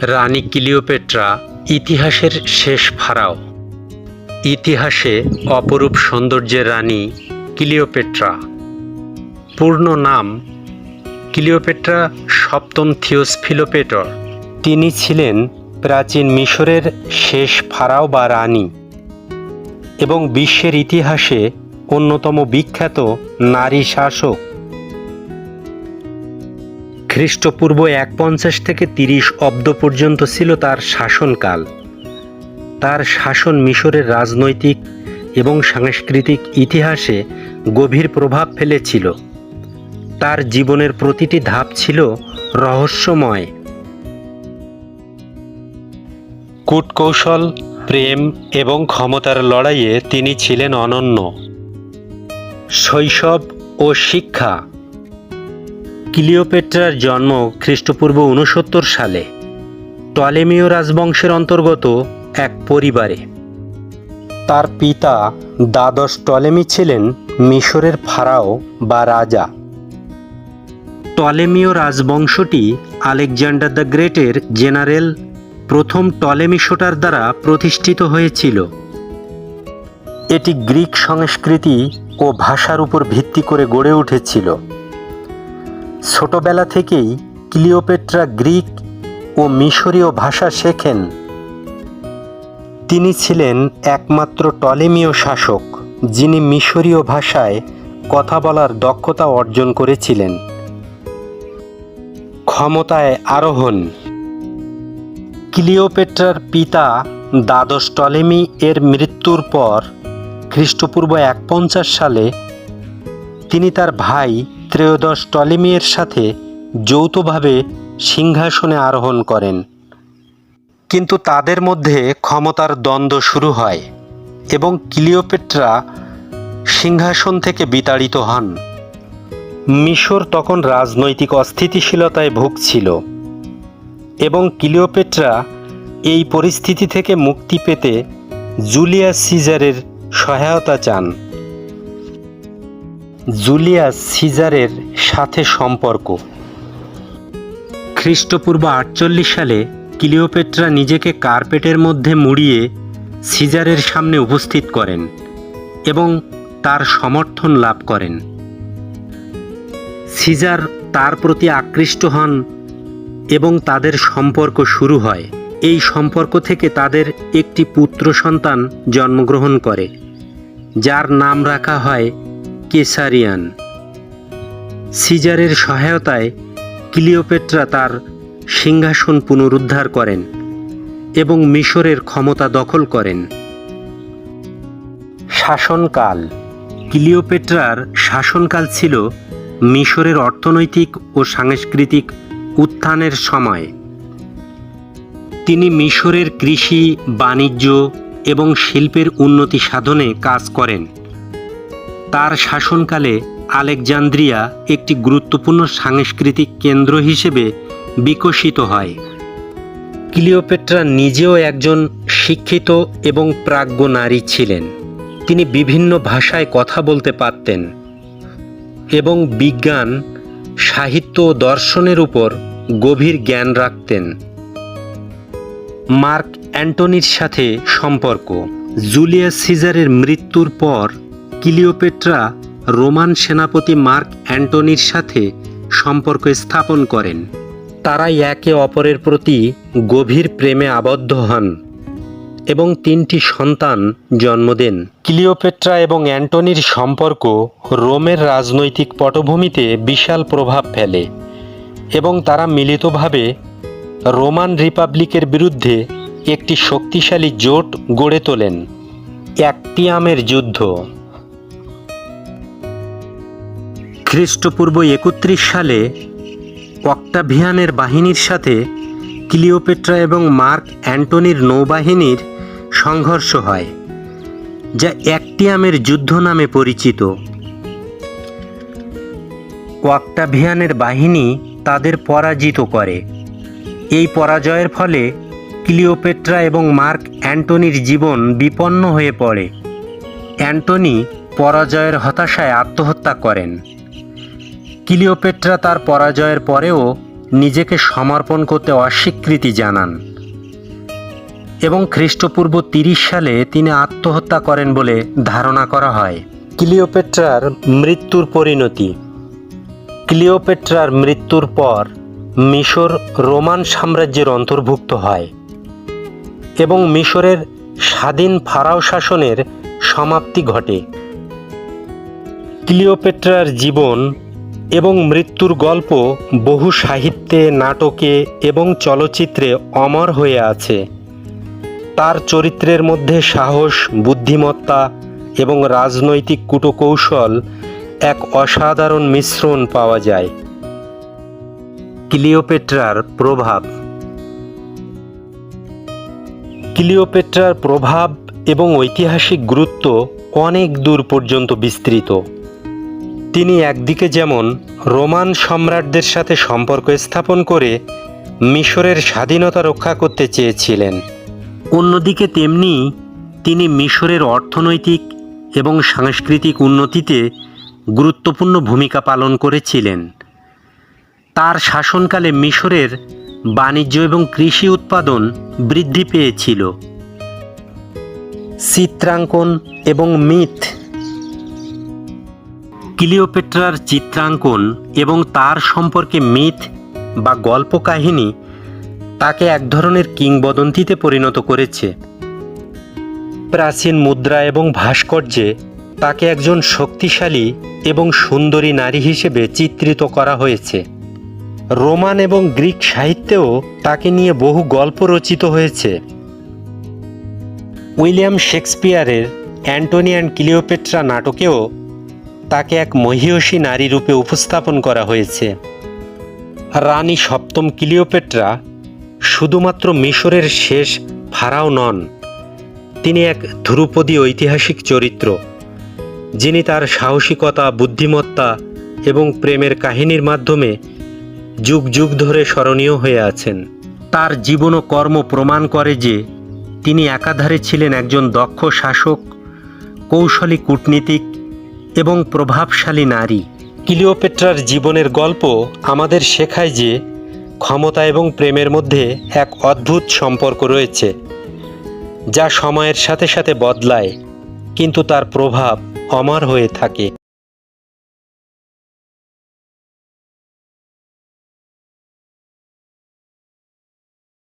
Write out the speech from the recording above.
রানী Cleopatra ইতিহাসের শেষ pharaoh. ইতিহাসে অপরূপ সৌন্দর্যের রানী ক্লিওপেট্রা। পূর্ণ নাম ক্লিওপেট্রা সপ্তম থিওস ফিলোপেটর। তিনি ছিলেন প্রাচীন মিশরের শেষ ফারাও বা রানী এবং বিশ্বের ইতিহাসে অন্যতম বিখ্যাত নারী শাসক। খ্রিস্টপূর্ব এক পঞ্চাশ থেকে তিরিশ অব্দ পর্যন্ত ছিল তার শাসনকাল। তার শাসন মিশরের রাজনৈতিক এবং সাংস্কৃতিক ইতিহাসে গভীর প্রভাব ফেলেছিল। তার জীবনের প্রতিটি ধাপ ছিল রহস্যময়। কূটকৌশল, প্রেম এবং ক্ষমতার লড়াইয়ে তিনি ছিলেন অনন্য। শৈশব ও শিক্ষা ক্লিওপেট্রার জন্ম খ্রিস্টপূর্ব উনসত্তর সালে টলেমীয় রাজবংশের অন্তর্গত এক পরিবারে। তার পিতা দ্বাদশ টলেমি ছিলেন মিশরের ফারাও বা রাজা। টলেমীয় রাজবংশটি আলেকজান্ডার দ্য গ্রেটের জেনারেল প্রথম টলেমি শোটার দ্বারা প্রতিষ্ঠিত হয়েছিল। এটি গ্রিক সংস্কৃতি ও ভাষার উপর ভিত্তি করে গড়ে উঠেছিল। ছোটবেলা থেকেই ক্লিওপেট্রা গ্রিক ও মিশরীয় ভাষা শেখেন। তিনি ছিলেন একমাত্র টলেমীয় শাসক, যিনি মিশরীয় ভাষায় কথা বলার দক্ষতা অর্জন করেছিলেন। ক্ষমতায় আরোহণ। ক্লিওপেট্রার পিতা দ্বাদশ টলেমি এর মৃত্যুর পর খ্রিস্টপূর্ব এক সালে তিনি তার ভাই ত্রয়োদশ টলেমিয়ের সাথে যৌথভাবে সিংহাসনে আরোহণ করেন। কিন্তু তাদের মধ্যে ক্ষমতার দ্বন্দ্ব শুরু হয় এবং ক্লিওপেট্রা সিংহাসন থেকে বিতাড়িত হন। মিশর তখন রাজনৈতিক অস্থিতিশীলতায় ভুগছিল এবং ক্লিওপেট্রা এই পরিস্থিতি থেকে মুক্তি পেতে জুলিয়াস সিজারের সহায়তা চান। জুলিয়াস সিজারের সাথে সম্পর্ক। খ্রিস্টপূর্ব আটচল্লিশ সালে ক্লিওপেট্রা নিজেকে কার্পেটের মধ্যে মুড়িয়ে সিজারের সামনে উপস্থিত করেন এবং তার সমর্থন লাভ করেন। সিজার তার প্রতি আকৃষ্ট হন এবং তাদের সম্পর্ক শুরু হয়। এই সম্পর্ক থেকে তাদের একটি পুত্র সন্তান জন্মগ্রহণ করে, যার নাম রাখা হয় কেসারিয়ান। সিজারের সহায়তায় ক্লিওপেট্রা তার সিংহাসন পুনরুদ্ধার করেন এবং মিশরের ক্ষমতা দখল করেন। শাসনকাল। ক্লিওপেট্রার শাসনকাল ছিল মিশরের অর্থনৈতিক ও সাংস্কৃতিক উত্থানের সময়। তিনি মিশরের কৃষি, বাণিজ্য এবং শিল্পের উন্নতি সাধনে কাজ করেন। তার শাসনকালে আলেকজান্দ্রিয়া একটি গুরুত্বপূর্ণ সাংস্কৃতিক কেন্দ্র হিসেবে বিকশিত হয়। ক্লিওপেট্রা নিজেও একজন শিক্ষিত এবং প্রাজ্ঞ নারী ছিলেন। তিনি বিভিন্ন ভাষায় কথা বলতে পারতেন এবং বিজ্ঞান, সাহিত্য ও দর্শনের উপর গভীর জ্ঞান রাখতেন। মার্ক অ্যান্টনির সাথে সম্পর্ক। জুলিয়াস সিজারের মৃত্যুর পর ক্লিওপেট্রা রোমান সেনাপতি মার্ক অ্যান্টনির সাথে সম্পর্ক স্থাপন করেন। তারাই একে অপরের প্রতি গভীর প্রেমে আবদ্ধ হন এবং তিনটি সন্তান জন্ম দেন। ক্লিওপেট্রা এবং অ্যান্টনির সম্পর্ক রোমের রাজনৈতিক পটভূমিতে বিশাল প্রভাব ফেলে এবং তারা মিলিতভাবে রোমান রিপাবলিকের বিরুদ্ধে একটি শক্তিশালী জোট গড়ে তোলেন। অ্যাক্টিয়ামের যুদ্ধ। খ্রিস্টপূর্ব একত্রিশ সালে অক্টাভিয়ানের বাহিনীর সাথে ক্লিওপেট্রা এবং মার্ক অ্যান্টনির নৌবাহিনীর সংঘর্ষ হয়, যা অ্যাক্টিয়ামের যুদ্ধ নামে পরিচিত। অক্টাভিয়ানের বাহিনী তাদের পরাজিত করে। এই পরাজয়ের ফলে ক্লিওপেট্রা এবং মার্ক অ্যান্টনির জীবন বিপন্ন হয়ে পড়ে। অ্যান্টনি পরাজয়ের হতাশায় আত্মহত্যা করেন। ক্লিওপেট্রা তার পরাজয়ের পরেও নিজেকে সমর্পণ করতে অস্বীকৃতি জানান এবং খ্রিস্টপূর্ব তিরিশ সালে তিনি আত্মহত্যা করেন বলে ধারণা করা হয়। ক্লিওপেট্রার মৃত্যুর পরিণতি। ক্লিওপেট্রার মৃত্যুর পর মিশর রোমান সাম্রাজ্যের অন্তর্ভুক্ত হয় এবং মিশরের স্বাধীন ফারাও শাসনের সমাপ্তি ঘটে। ক্লিওপেট্রার জীবন এবং মৃত্যুর গল্প বহু সাহিত্যে, নাটকে এবং চলচ্চিত্রে অমর হয়ে আছে। তার চরিত্রের মধ্যে সাহস, বুদ্ধিমত্তা এবং রাজনৈতিক কূটকৌশল এক অসাধারণ মিশ্রণ পাওয়া যায়। ক্লিওপেট্রার প্রভাব ক্লিওপেট্রার প্রভাব এবং ঐতিহাসিক গুরুত্ব অনেক দূর পর্যন্ত বিস্তৃত। তিনি একদিকে যেমন রোমান সম্রাটদের সাথে সম্পর্ক স্থাপন করে মিশরের স্বাধীনতা রক্ষা করতে চেয়েছিলেন, অন্যদিকে তেমনি তিনি মিশরের অর্থনৈতিক এবং সাংস্কৃতিক উন্নতিতে গুরুত্বপূর্ণ ভূমিকা পালন করেছিলেন। তার শাসনকালে মিশরের বাণিজ্য এবং কৃষি উৎপাদন বৃদ্ধি পেয়েছিল। চিত্রাঙ্কন এবং মিথ ক্লিওপেট্রার চিত্রাঙ্কন এবং তার সম্পর্কে মিথ বা গল্প কাহিনী তাকে এক ধরনের কিংবদন্তিতে পরিণত করেছে। প্রাচীন মুদ্রা এবং ভাস্কর্যে তাকে একজন শক্তিশালী এবং সুন্দরী নারী হিসেবে চিত্রিত করা হয়েছে। রোমান এবং গ্রিক সাহিত্যেও তাকে নিয়ে বহু গল্প রচিত হয়েছে। উইলিয়াম শেক্সপিয়ারের অ্যান্টনি অ্যান্ড ক্লিওপেট্রা নাটকেও তাকে এক মহিয়সী নারী রূপে উপস্থাপন করা হয়েছে। রানী সপ্তম ক্লিওপেট্রা শুধুমাত্র মিশরের শেষ ফারাও নন, তিনি এক ধ্রুপদী ঐতিহাসিক চরিত্র, যিনি তার সাহসিকতা, বুদ্ধিমত্তা এবং প্রেমের কাহিনীর মাধ্যমে যুগ যুগ ধরে স্মরণীয় হয়ে আছেন। তার জীবন ও কর্ম প্রমাণ করে যে তিনি একাধারে ছিলেন একজন দক্ষ শাসক, কৌশলী কূটনীতিক এবং প্রভাবশালী নারী। ক্লিওপেট্রার জীবনের গল্প আমাদের শেখায় যে ক্ষমতা এবং প্রেমের মধ্যে এক অদ্ভুত সম্পর্ক রয়েছে, যা সময়ের সাথে সাথে বদলায়, কিন্তু তার প্রভাব অমর হয়ে থাকে।